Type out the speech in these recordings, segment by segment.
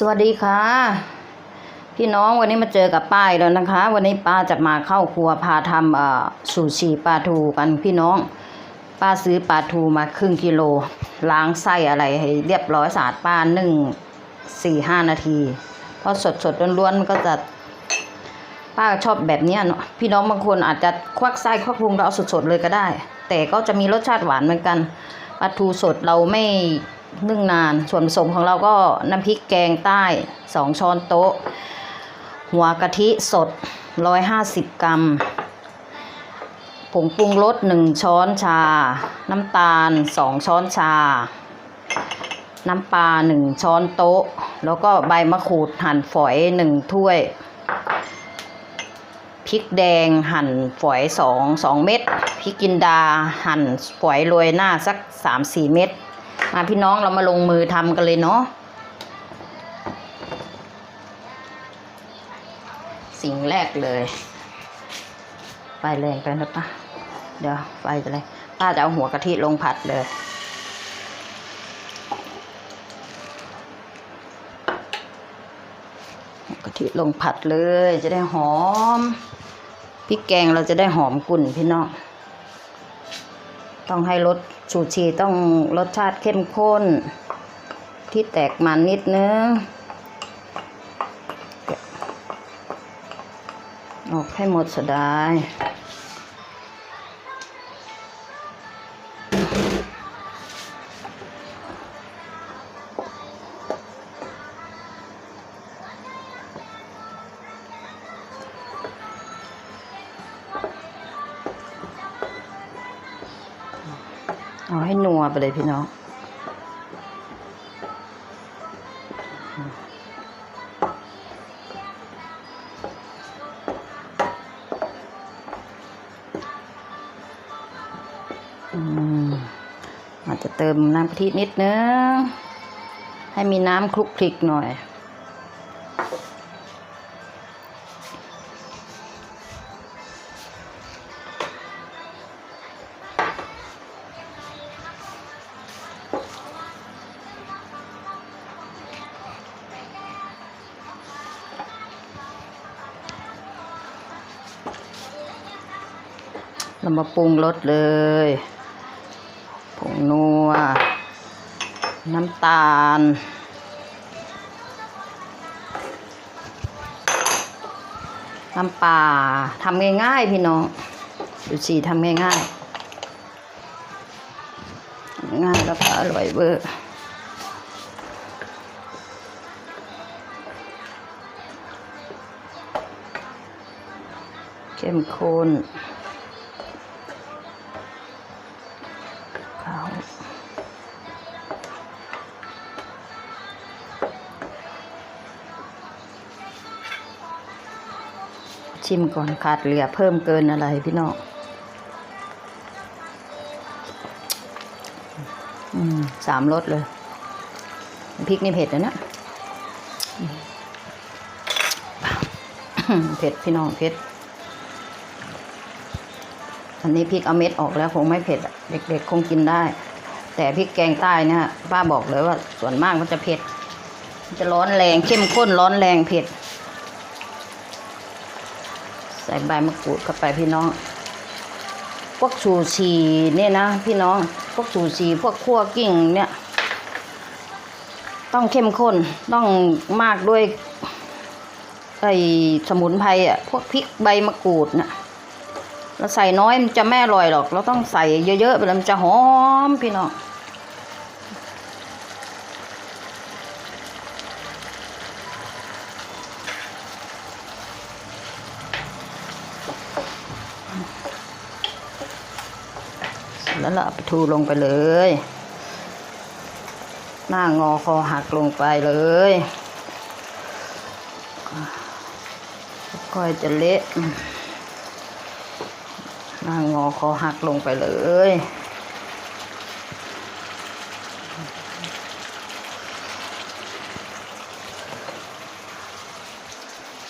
สวัสดีค่ะ พี่น้องวันนี้มาเจอกับป้ายแล้วนะคะ วันนี้ป้าจะมาเข้าครัวพาทำเอ่อซูชิปลาทูกันพี่น้อง ป้าซื้อปลาทูมาครึ่งกิโล ล้างไส้อะไรให้เรียบร้อยสะอาดป้าหนึ่งสี่ห้านาทีเพราะสดสดล้วนๆมันก็จะ ป้าชอบแบบนี้เนาะพี่น้องบางคนอาจจะควักไส้ควักพุงเราเอาสดๆเลยก็ได้ แต่ก็จะมีรสชาติหวานเหมือนกันปลาทูสดเราไม่ นึ่งนาน ส่วนผสมของเราก็น้ำพริกแกงใต้สองช้อนโต๊ะ หัวกะทิสดร้อยห้าสิบกรัม ผงปรุงรสหนึ่งช้อนชา น้ำตาลสองช้อนชา น้ำปลาหนึ่งช้อนโต๊ะ แล้วก็ใบมะกรูดหั่นฝอยหนึ่งถ้วย พริกแดงหั่นฝอยสองสองเม็ด พริกกินดาหั่นฝอยโรยหน้าสักสามสี่เม็ด มาพี่น้องเรามาลงมือทำกันเลยเนาะสิ่งแรกเลย ไฟแรงไปนะป้าเดี๋ยวไฟจะเลยป้าจะเอาหัวกะทิลงผัดเลย กะทิลงผัดเลยจะได้หอมพริกแกงเราจะได้หอมกลุ่นพี่น้อง ต้องให้รสชูชีต้องรสชาติเข้มข้น ที่แตกมันนิดนึงออกให้หมดสดาย เอาให้นัวไปเลยพี่น้องอืมอาจจะเติมน้ำกะทินิดนึง ให้มีน้ำคลุกคลิกหน่อย เรามาปรุงรสเลยผงนัว น้ำตาล น้ำปลาทำง่ายๆพี่น้องดูสิทำง่ายๆ ง่ายแล้วก็อร่อยเบอร์เข้มข้น ชิมก่อนขาดเหลือเพิ่มเกินอะไรพี่น้องอืมสามรสเลยพริกนี่เผ็ดนะเนี่ยเผ็ดพี่น้องเผ็ด อันนี้พริกเอาเม็ดออกแล้วคงไม่เผ็ดเด็กๆคงกินได้ แต่พริกแกงใต้เนี่ยป้าบอกเลยว่าส่วนมากมันจะเผ็ด จะร้อนแรงเข้มข้นร้อนแรงเผ็ด ส่ใบมะกรูดเข้าไปพี่น้อง พวกชูชีเนี่ยนะ พี่น้อง พวกชูชีพวกคั่วกิ้งเนี่ย ต้องเข้มข้นต้องมากด้วยไอ้สมุนไพรอะ พวกพริกใบมะกรูดน่ะเราใส่น้อยมันจะไม่อร่อยหรอก เราต้องใส่เยอะๆไปแล้วมันจะหอมพี่น้อง แล้วเอาปลาทูลงไปเลย หน้างอคอหักลงไปเลยค่อยจะเละหน้างอคอหักลงไปเลย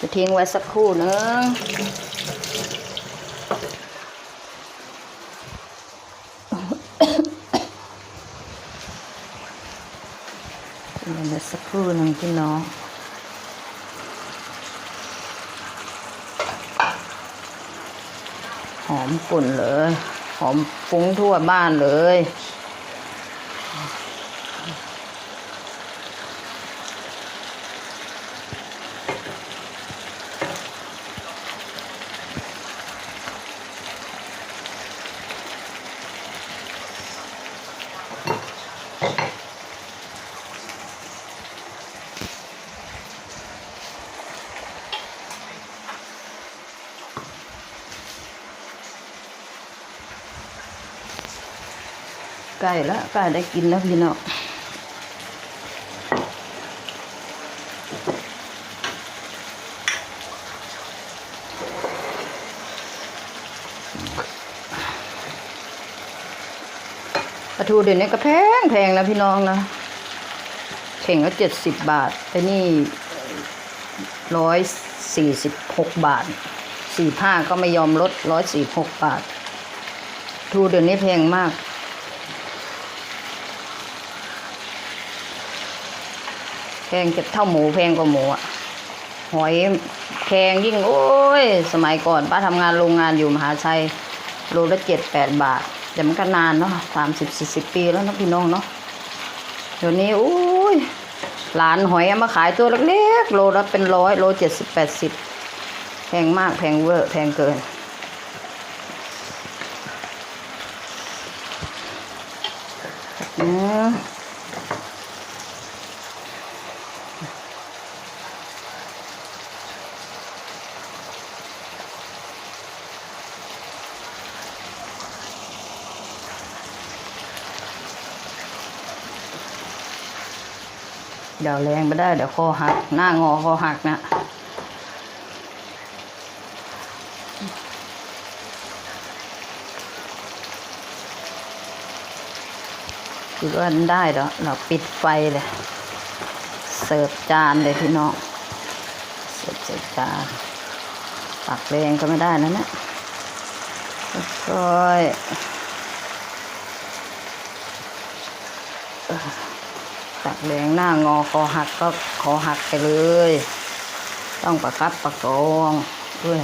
จะทิ้งไว้สักครู่นึง คู่หนึ่งพี่น้องหอมปุ่นเลย หอมฟุ้งทั่วบ้านเลย ใกล้แล้วกล้ได้กินแล้วพี่น้องปลาทูเดี๋ยวนี้ก็แพงแพงแล้วพี่น้องนะเข่งละเจ็ดสิบบาทไอ้นี่ร้อยสี่สิบหกบาทสี่ห้าก็ไม่ยอมลดร้อยสี่หกบาททูเดี๋ยวนี้แพงมาก แพงจะเท่าหมูแพงกว่าหมูอะหอยแพงยิ่งโอ้ย สมัยก่อนป้าทำงานโรงงานอยู่มหาชัยโลละเจ็ดแปดบาท แต่มันก็นานเนาะสามสิบสี่สิบปีแล้วนะพี่น้องเนาะเดี๋ยวนี้โอ้ยหลานหอยเอามาขายตัวเล็กๆโลละเป็นร้อยโลเจ็ดสิบแปดสิบแพงมากแพงเวอร์แพงเกิน อืม เดี๋ยวแรงไปได้เดี๋ยวคอหัก หน้างอคอหักนะคือว่าได้แล้วเราปิดไฟเลย เสิร์ฟจานเลยพี่น้อง เสิร์ฟใส่จานปักแรงก็ไม่ได้นะเนี่ยค่อย ตักแรงหน้างอคอหักก็คอหักไปเลย ต้องประคับประคองด้วย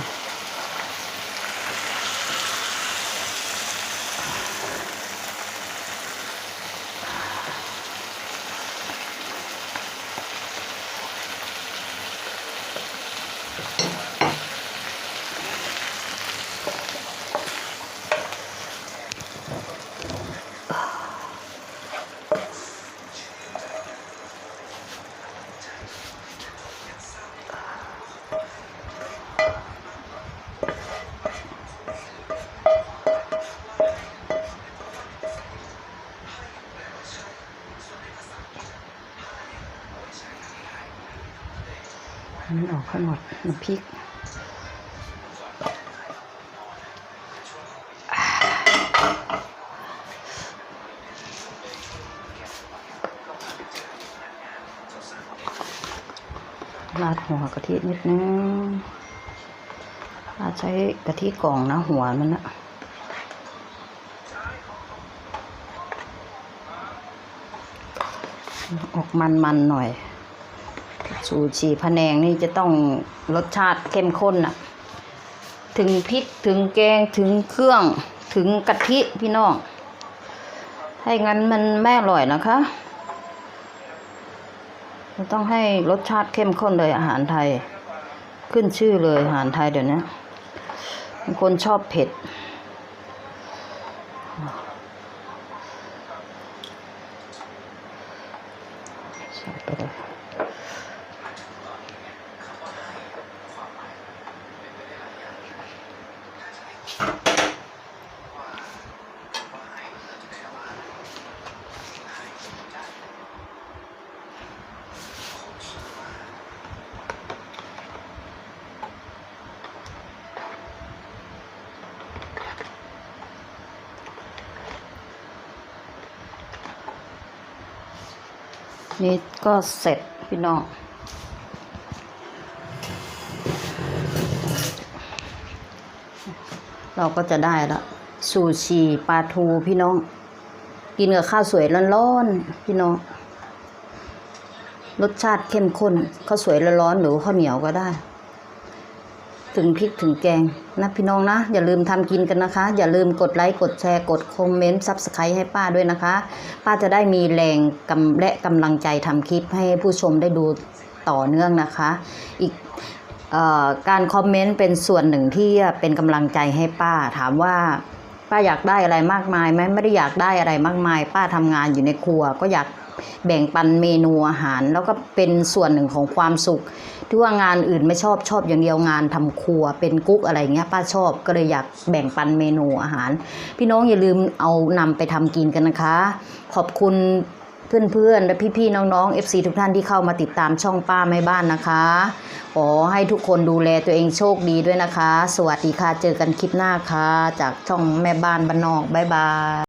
มันออกให้หมดน้ำพริกราดหัวกะทินิดนึงราดใช้กะทิกล่องนะหัวมันนะออกมันๆหน่อย สูชีพะแนงนี่จะต้องรสชาติเข้มข้นนะถึงพริกถึงแกงถึงเครื่องถึงกะทิพี่น้องให้งั้นมันแม่อร่อยนะคะมันต้องให้รสชาติเข้มข้นเลยอาหารไทย ขึ้นชื่อเลยอาหารไทยเดี๋ยวนี้คนชอบเผ็ดใส่ นี่ก็เสร็จพี่น้องเราก็จะได้ละซูชิปลาทูพี่น้อง กินกับข้าวสวยร้อนๆพี่น้อง รสชาติเข้มข้นข้าวสวยร้อนๆหรือข้าวเหนียวก็ได้ ถึงพริกถึงแกงนะพี่น้องนะ อย่าลืมทำกินกันนะคะ อย่าลืมกดไลค์กดแชร์กดคอมเมนต์ซับสไครต์ให้ป้าด้วยนะคะ ป้าจะได้มีแรงกำและกำลังใจทำคลิปให้ผู้ชมได้ดูต่อเนื่องนะคะ อีกออการคอมเมนต์เป็นส่วนหนึ่งที่เป็นกำลังใจให้ป้าถามว่าป้าอยากได้อะไรมากมายไหมไม่ได้อยากได้อะไรมากมาย ป้าทำงานอยู่ในครัว ก็อยากแบ่งปันเมนูอาหาร แล้วก็เป็นส่วนหนึ่งของความสุข ที่ว่างานอื่นไม่ชอบชอบอย่างเดียวงานทำครัวเป็นกุ๊กอะไรเงี้ยป้าชอบก็เลยอยากแบ่งปันเมนูอาหาร พี่น้องอย่าลืมเอานำไปทำกินกันนะคะ ขอบคุณเพื่อนๆและพี่ๆน้องๆ FC ทุกท่านที่เข้ามาติดตามช่องป้าแม่บ้านนะคะขอให้ทุกคนดูแลตัวเองโชคดีด้วยนะคะ สวัสดีค่ะ เจอกันคลิปหน้าค่ะ จากช่องแม่บ้านบ้านนอก บ๊ายบาย